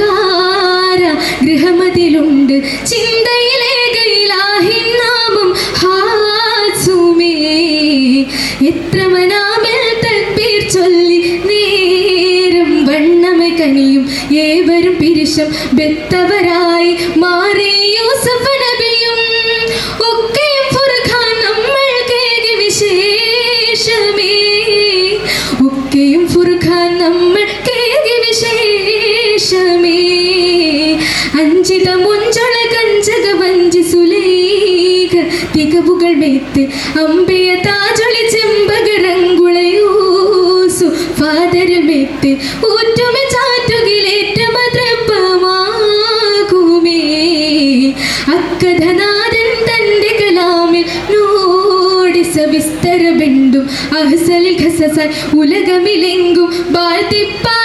കാര ഗൃഹമതിലുണ്ട്. എത്ര മനാമിൽ ഏവരും പിരിശം ബെത്തവരായി മാറി യൂസഫ് അക്കഥനാഥൻ തന്റെ കലാമിൽ നൂടി സവിസ്തര ബിന്ദു അഹസൽ ഖസസ ഉലകമിലെങ്കും വാഴ്ത്തിപ്പാ